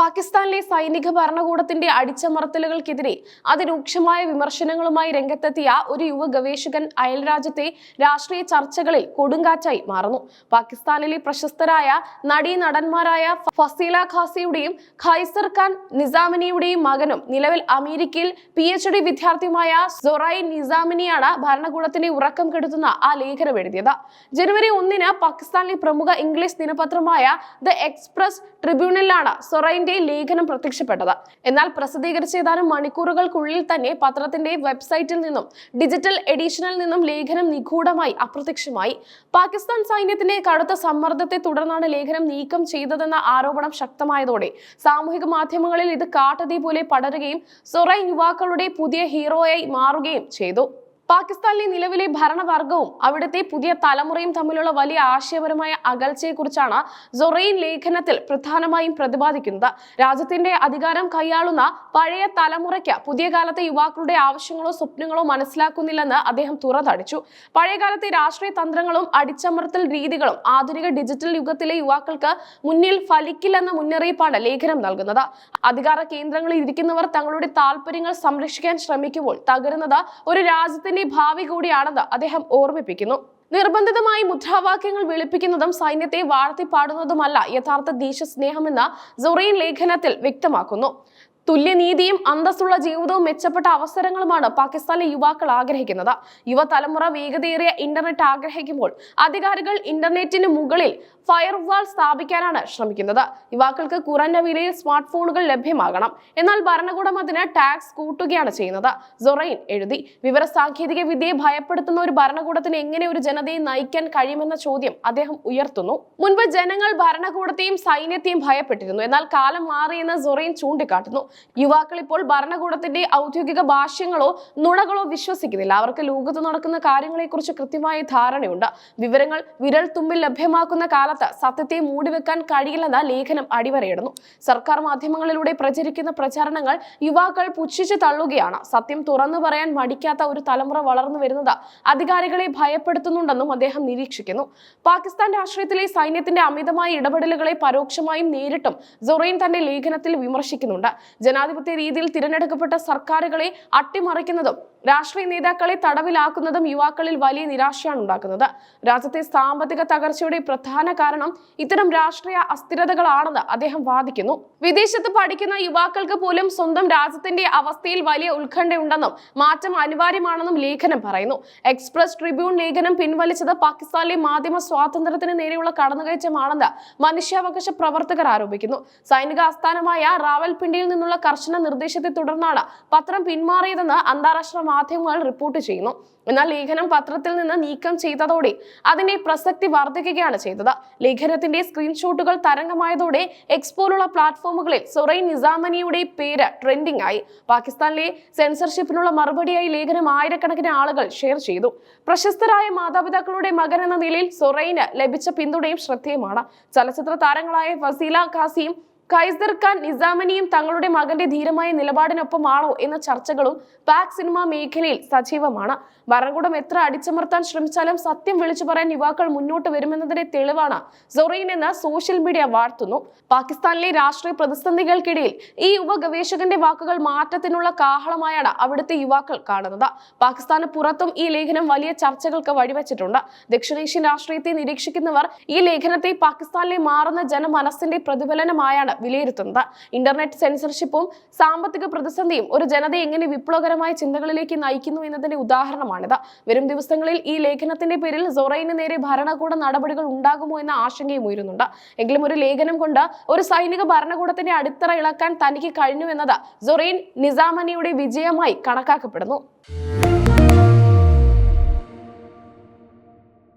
പാകിസ്ഥാനിലെ സൈനിക ഭരണകൂടത്തിന്റെ അടിച്ചമർത്തലുകൾക്കെതിരെ അതിരൂക്ഷമായ വിമർശനങ്ങളുമായി രംഗത്തെത്തിയ ഒരു യുവ ഗവേഷകൻ അയൽരാജ്യത്തെ രാഷ്ട്രീയ ചർച്ചകളിൽ കൊടുങ്കാറ്റായി മാറുന്നു. പാകിസ്ഥാനിലെ പ്രശസ്തരായ നടീ നടന്മാരായ ഫസീല ഖാസിയുടെയും ഖൈസർ ഖാൻ നിസാമിനിയുടെയും മകനും നിലവിൽ അമേരിക്കയിൽ പി എച്ച് ഡി വിദ്യാർത്ഥിയുമായ സൊറൈൻ നിസാമിനിയാണ് ഭരണകൂടത്തിന്റെ ഉറക്കം കെടുത്തുന്ന ആ ലേഖനം എഴുതിയത്. ജനുവരി ഒന്നിന് പാകിസ്ഥാനിലെ പ്രമുഖ ഇംഗ്ലീഷ് ദിനപത്രമായ ദ എക്സ്പ്രസ് ട്രിബ്യൂണലിലാണ് സൊറൈന്റെ ലേഖനം പ്രത്യക്ഷപ്പെട്ടത്. എന്നാൽ പ്രസിദ്ധീകരിച്ച ഏതാനും മണിക്കൂറുകൾക്കുള്ളിൽ തന്നെ പത്രത്തിന്റെ വെബ്സൈറ്റിൽ നിന്നും ഡിജിറ്റൽ എഡിഷനിൽ നിന്നും ലേഖനം നിഗൂഢമായി അപ്രത്യക്ഷമായി. പാകിസ്ഥാൻ സൈന്യത്തിന്റെ കടുത്ത സമ്മർദ്ദത്തെ തുടർന്നാണ് ലേഖനം നീക്കം ചെയ്തതെന്ന ആരോപണം ശക്തമായതോടെ സാമൂഹിക മാധ്യമങ്ങളിൽ ഇത് കാട്ടതീ പോലെ പടരുകയും സൊറൈ യുവാക്കളുടെ പുതിയ ഹീറോയായി മാറുകയും ചെയ്തു. പാകിസ്ഥാനിലെ നിലവിലെ ഭരണവർഗവും അവിടുത്തെ പുതിയ തലമുറയും തമ്മിലുള്ള വലിയ ആശയപരമായ അകൽച്ചയെക്കുറിച്ചാണ് സൊറൈൻ ലേഖനത്തിൽ പ്രധാനമായും പ്രതിപാദിക്കുന്നത്. രാജ്യത്തിന്റെ അധികാരം കൈയാളുന്ന പഴയ തലമുറയ്ക്ക് പുതിയ കാലത്തെ യുവാക്കളുടെ ആവശ്യങ്ങളോ സ്വപ്നങ്ങളോ മനസ്സിലാക്കുന്നില്ലെന്ന് അദ്ദേഹം തുറന്നടിച്ചു. പഴയകാലത്തെ രാഷ്ട്രീയ തന്ത്രങ്ങളും അടിച്ചമർത്തൽ രീതികളും ആധുനിക ഡിജിറ്റൽ യുഗത്തിലെ യുവാക്കൾക്ക് മുന്നിൽ ഫലിക്കില്ലെന്ന മുന്നറിയിപ്പാണ് ലേഖനം നൽകുന്നത്. അധികാര കേന്ദ്രങ്ങളിൽ ഇരിക്കുന്നവർ തങ്ങളുടെ താല്പര്യങ്ങൾ സംരക്ഷിക്കാൻ ശ്രമിക്കുമ്പോൾ തകരുന്നത് ഒരു രാജ്യത്തിന്റെ ഭാവി കൂടിയാണെന്ന് അദ്ദേഹം ഓർമ്മിപ്പിക്കുന്നു. നിർബന്ധിതമായി മുദ്രാവാക്യങ്ങൾ വിളിപ്പിക്കുന്നതും സൈന്യത്തെ വാഴ്ത്തിപ്പാടുന്നതുമല്ല യഥാർത്ഥ ദേശസ്നേഹമെന്ന് സൊറീൻ ലേഖനത്തിൽ വ്യക്തമാക്കുന്നു. തുല്യനീതിയും അന്തസ്സുള്ള ജീവിതവും മെച്ചപ്പെട്ട അവസരങ്ങളുമാണ് പാകിസ്ഥാനിലെ യുവാക്കൾ ആഗ്രഹിക്കുന്നത്. യുവതലമുറ വേഗതയേറിയ ഇന്റർനെറ്റ് ആഗ്രഹിക്കുമ്പോൾ അധികാരികൾ ഇന്റർനെറ്റിന് മുകളിൽ ഫയർവാൾ സ്ഥാപിക്കാനാണ് ശ്രമിക്കുന്നത്. യുവാക്കൾക്ക് കുറഞ്ഞ വിലയിൽ സ്മാർട്ട് ഫോണുകൾ ലഭ്യമാകണം. എന്നാൽ ഭരണകൂടം അതിന് ടാക്സ് കൂട്ടുകയാണ് ചെയ്യുന്നത്. സൊറൈൻ എഴുതി വിവര സാങ്കേതിക വിദ്യയെ ഭയപ്പെടുത്തുന്ന ഒരു ഭരണകൂടത്തിന് എങ്ങനെ ഒരു ജനതയെ നയിക്കാൻ കഴിയുമെന്ന ചോദ്യം അദ്ദേഹം ഉയർത്തുന്നു. മുൻപ് ജനങ്ങൾ ഭരണകൂടത്തെയും സൈന്യത്തെയും ഭയപ്പെട്ടിരുന്നു. എന്നാൽ കാലം മാറിയെന്ന് സൊറൈൻ ചൂണ്ടിക്കാട്ടുന്നു. യുവാക്കൾ ഇപ്പോൾ ഭരണകൂടത്തിന്റെ ഔദ്യോഗിക ഭാഷ്യങ്ങളോ നുണകളോ വിശ്വസിക്കുന്നില്ല. അവർക്ക് ലോകത്ത് നടക്കുന്ന കാര്യങ്ങളെക്കുറിച്ച് കൃത്യമായ ധാരണയുണ്ട്. വിവരങ്ങൾ വിരൽ തുമ്പിൽ ലഭ്യമാക്കുന്ന കാലത്ത് സത്യത്തെ മൂടിവെക്കാൻ കഴിയില്ലെന്ന് ലേഖനം അടിവരയിടുന്നു. സർക്കാർ മാധ്യമങ്ങളിലൂടെ പ്രചരിക്കുന്ന പ്രചാരണങ്ങൾ യുവാക്കൾ പുച്ഛിച്ചു തള്ളുകയാണ്. സത്യം തുറന്നു പറയാൻ മടിക്കാത്ത ഒരു തലമുറ വളർന്നു വരുന്നത് അധികാരികളെ ഭയപ്പെടുത്തുന്നുണ്ടെന്നും അദ്ദേഹം നിരീക്ഷിക്കുന്നു. പാകിസ്ഥാൻ രാഷ്ട്രീയത്തിലെ സൈന്യത്തിന്റെ അമിതമായ ഇടപെടലുകളെ പരോക്ഷമായും നേരിട്ടും സൊറൈൻ തന്റെ ലേഖനത്തിൽ വിമർശിക്കുന്നുണ്ട്. ജനാധിപത്യ രീതിയിൽ തിരഞ്ഞെടുക്കപ്പെട്ട സർക്കാരുകളെ അട്ടിമറിക്കുന്നതും രാഷ്ട്രീയ നേതാക്കളെ തടവിലാക്കുന്നതും യുവാക്കളിൽ വലിയ നിരാശയാണ് ഉണ്ടാക്കുന്നത്. രാജ്യത്തെ സാമ്പത്തിക തകർച്ചയുടെ പ്രധാന കാരണം ഇത്തരം രാഷ്ട്രീയ അസ്ഥിരതകളാണെന്ന് അദ്ദേഹം വാദിക്കുന്നു. വിദേശത്ത് പഠിക്കുന്ന യുവാക്കൾക്ക് പോലും സ്വന്തം രാജ്യത്തിന്റെ അവസ്ഥയിൽ വലിയ ഉത്കണ്ഠയുണ്ടെന്നും മാറ്റം അനിവാര്യമാണെന്നും ലേഖനം പറയുന്നു. എക്സ്പ്രസ് ട്രിബ്യൂൺ ലേഖനം പിൻവലിച്ചത് പാകിസ്ഥാനിലെ മാധ്യമ സ്വാതന്ത്ര്യത്തിന് നേരെയുള്ള കടന്നുകയറ്റമാണെന്ന് മനുഷ്യാവകാശ പ്രവർത്തകർ ആരോപിക്കുന്നു. സൈനിക ആസ്ഥാനമായ റാവൽപിണ്ടിയിൽ നിന്നുള്ള കർശന നിർദ്ദേശത്തെ തുടർന്നാണ് പത്രം പിന്മാറിയതെന്ന് അന്താരാഷ്ട്ര മാധ്യമങ്ങൾ റിപ്പോർട്ട് ചെയ്യുന്നു. എന്നാൽ ലേഖനം പത്രത്തിൽ നിന്ന് നീക്കം ചെയ്തതോടെ അതിന്റെ പ്രസക്തി വർദ്ധിക്കുകയാണ് ചെയ്തത്. ലേഖനത്തിന്റെ സ്ക്രീൻഷോട്ടുകൾ തരംഗമായതോടെ എക്സ്പോലുള്ള പ്ലാറ്റ്ഫോമുകളിൽ സൊറൈൻ നിസാമനിയുടെ പേര് ട്രെൻഡിംഗ് ആയി. പാകിസ്ഥാനിലെ സെൻസർഷിപ്പിനുള്ള മറുപടിയായി ലേഖനം ആയിരക്കണക്കിന് ആളുകൾ ഷെയർ ചെയ്തു. പ്രശസ്തരായ മാതാപിതാക്കളുടെ മകൻ എന്ന നിലയിൽ സൊറൈന് ലഭിച്ച പിന്തുണയും ശ്രദ്ധേയമാണ്. ചലച്ചിത്ര താരങ്ങളായ ഫസീല ഖാസിയും ഖൈസർ ഖാൻ നിസാമനിയും തങ്ങളുടെ മകന്റെ ധീരമായ നിലപാടിനൊപ്പമാണോ എന്ന ചർച്ചകളും പാക് സിനിമാ മേഖലയിൽ സജീവമാണ്. ഭരണകൂടം എത്ര അടിച്ചമർത്താൻ ശ്രമിച്ചാലും സത്യം വിളിച്ചു പറയാൻ യുവാക്കൾ മുന്നോട്ട് വരുമെന്നതിന്റെ തെളിവാണ് സൊറീൻ എന്ന് സോഷ്യൽ മീഡിയ വാഴ്ത്തുന്നു. പാകിസ്ഥാനിലെ രാഷ്ട്രീയ പ്രതിസന്ധികൾക്കിടയിൽ ഈ യുവ ഗവേഷകന്റെ വാക്കുകൾ മാറ്റത്തിനുള്ള കാഹളമായാണ് അവിടുത്തെ യുവാക്കൾ കാണുന്നത്. പാകിസ്ഥാന് പുറത്തും ഈ ലേഖനം വലിയ ചർച്ചകൾക്ക് വഴിവെച്ചിട്ടുണ്ട്. ദക്ഷിണേഷ്യൻ രാഷ്ട്രീയത്തെ നിരീക്ഷിക്കുന്നവർ ഈ ലേഖനത്തെ പാകിസ്ഥാനിലെ മാറുന്ന ജനമനസ്സിന്റെ പ്രതിഫലനമായാണ് വിലയിരുത്തുന്നത്. ഇന്റർനെറ്റ് സെൻസർഷിപ്പും സാമ്പത്തിക പ്രതിസന്ധിയും ഒരു ജനതയെ എങ്ങനെ വിപ്ലവകരമായ ചിന്തകളിലേക്ക് നയിക്കുന്നു എന്നതിന്റെ ഉദാഹരണമാണിത്. വരും ദിവസങ്ങളിൽ ഈ ലേഖനത്തിന്റെ പേരിൽ സൊറൈന് നേരെ ഭരണകൂട നടപടികൾ ഉണ്ടാകുമോ എന്ന ആശങ്കയും ഉയരുന്നുണ്ട്. എങ്കിലും ഒരു ലേഖനം കൊണ്ട് ഒരു സൈനിക ഭരണകൂടത്തിന്റെ അടിത്തറ ഇളക്കാൻ തനിക്ക് കഴിഞ്ഞു എന്നത് സൊറൈൻ നിസാമനിയുടെ വിജയമായി കണക്കാക്കപ്പെടുന്നു.